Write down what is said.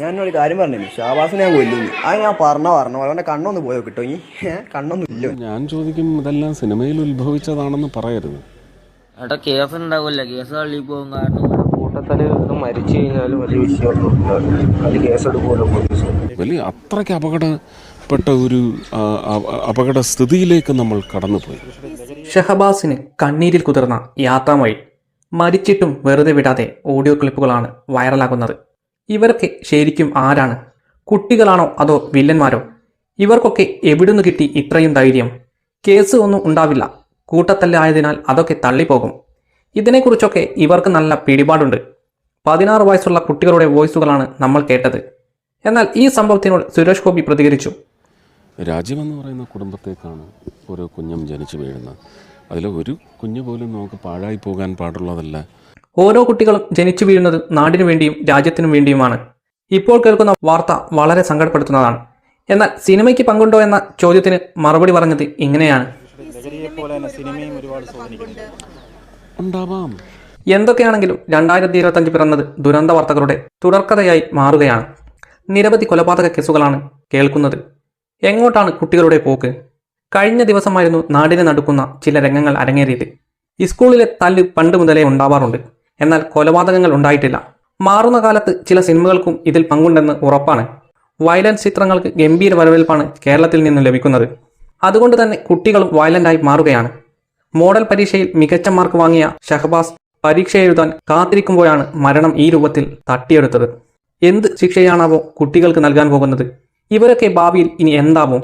ഞാൻ ഒരു കാര്യം പറഞ്ഞില്ല? ഷാബാസിനെ ഞാൻ കൊല്ലുന്നു. അത് ഞാൻ പറഞ്ഞ പറഞ്ഞ പോലെ അവന്റെ കണ്ണൊന്ന് പോയോ കിട്ടോ ഈ കണ്ണൊന്നും ഇല്ല. ഞാൻ ചോദിക്കും ഇതെല്ലാം സിനിമയിൽ ഉത്ഭവിച്ചതാണെന്ന് പറയരുത്. ഏട്ടാ കേസ് ഉണ്ടാവില്ല കേസ് തള്ളി പോകും കാരണം കൂട്ടത്തിൽ മരിച്ചു കഴിഞ്ഞാലും വലിയ വിഷയമൊന്നും പോലീസ്. വലിയ അത്രയ്ക്ക് അപകടപ്പെട്ട ഒരു ആ, അപകട സ്ഥിതിയിലേക്ക് നമ്മൾ കടന്നുപോയി. ഷഹബാസിന് കണ്ണീരിൽ കുതിർന്ന യാത്രാമൊഴി മരിച്ചിട്ടും വെറുതെ വിടാതെ ഓഡിയോ ക്ലിപ്പുകളാണ് വൈറലാകുന്നത്. ഇവരൊക്കെ ശരിക്കും ആരാണ്? കുട്ടികളാണോ അതോ വില്ലന്മാരോ? ഇവർക്കൊക്കെ എവിടുന്ന് കിട്ടി ഇത്രയും ധൈര്യം? കേസ് ഒന്നും ഉണ്ടാവില്ല. കൂട്ടത്തല്ലായതിനാൽ അതൊക്കെ തള്ളിപ്പോകും. ഇതിനെക്കുറിച്ചൊക്കെ ഇവർക്ക് നല്ല പിടിപാടുണ്ട്. പതിനാറ് വയസ്സുള്ള കുട്ടികളുടെ വോയിസുകളാണ് നമ്മൾ കേട്ടത്. എന്നാൽ ഈ സംഭവത്തിനോട് സുരേഷ് ഗോപി പ്രതികരിച്ചു. രാജ്യമെന്ന് പറയുന്ന കുടുംബത്തേക്കാണ് ഓരോ കുഞ്ഞും ജനിച്ചു വീഴുന്നത്. അതിൽ ഒരു കുഞ്ഞു പോലും നമുക്ക് പാഴായി പോകാൻ പാടുള്ളതല്ല. ഓരോ കുട്ടികളും ജനിച്ചു വീഴുന്നത് നാടിനു വേണ്ടിയും രാജ്യത്തിനു വേണ്ടിയുമാണ്. ഇപ്പോൾ കേൾക്കുന്ന വാർത്ത വളരെ സങ്കടപ്പെടുത്തുന്നതാണ്. എന്നാൽ സിനിമയ്ക്ക് പങ്കുണ്ടോ എന്ന ചോദ്യത്തിന് മറുപടി പറഞ്ഞത് ഇങ്ങനെയാണ്. ഉണ്ടാവാം. എന്തൊക്കെയാണെങ്കിലും രണ്ടായിരത്തി ഇരുപത്തഞ്ച് പിറന്നത് ദുരന്ത വാർത്തകളുടെ തുടർക്കഥയായി മാറുകയാണ്. നിരവധി കൊലപാതക കേസുകളാണ് കേൾക്കുന്നത്. എങ്ങോട്ടാണ് കുട്ടികളുടെ പോക്ക്? കഴിഞ്ഞ ദിവസമായിരുന്നു നാടിനെ നടുക്കുന്ന ചില രംഗങ്ങൾ അരങ്ങേറിയത്. സ്കൂളിലെ തല്ല് പണ്ട് മുതലേ ഉണ്ടാവാറുണ്ട്. എന്നാൽ കൊലപാതകങ്ങൾ ഉണ്ടായിട്ടില്ല. മാറുന്ന കാലത്ത് ചില സിനിമകൾക്കും ഇതിൽ പങ്കുണ്ടെന്ന് ഉറപ്പാണ്. വയലൻസ് ചിത്രങ്ങൾക്ക് ഗംഭീര വരവേൽപ്പാണ് കേരളത്തിൽ നിന്നും ലഭിക്കുന്നത്. അതുകൊണ്ട് തന്നെ കുട്ടികളും വയലന്റായി മാറുകയാണ്. മോഡൽ പരീക്ഷയിൽ മികച്ച മാർക്ക് വാങ്ങിയ ഷഹബാസ് പരീക്ഷ എഴുതാൻ കാത്തിരിക്കുമ്പോഴാണ് മരണം ഈ രൂപത്തിൽ തട്ടിയെടുത്തത്. എന്ത് ശിക്ഷയാണാവോ കുട്ടികൾക്ക് നൽകാൻ പോകുന്നത്? ഇവരൊക്കെ ഭാവിയിൽ ഇനി എന്താവും?